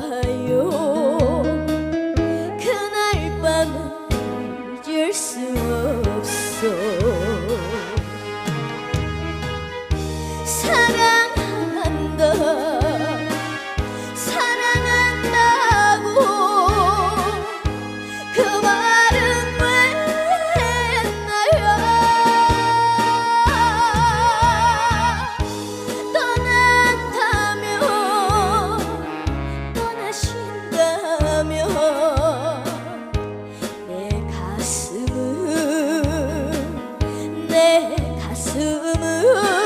가요. 그날 밤은 잊을 수 없어. 霞む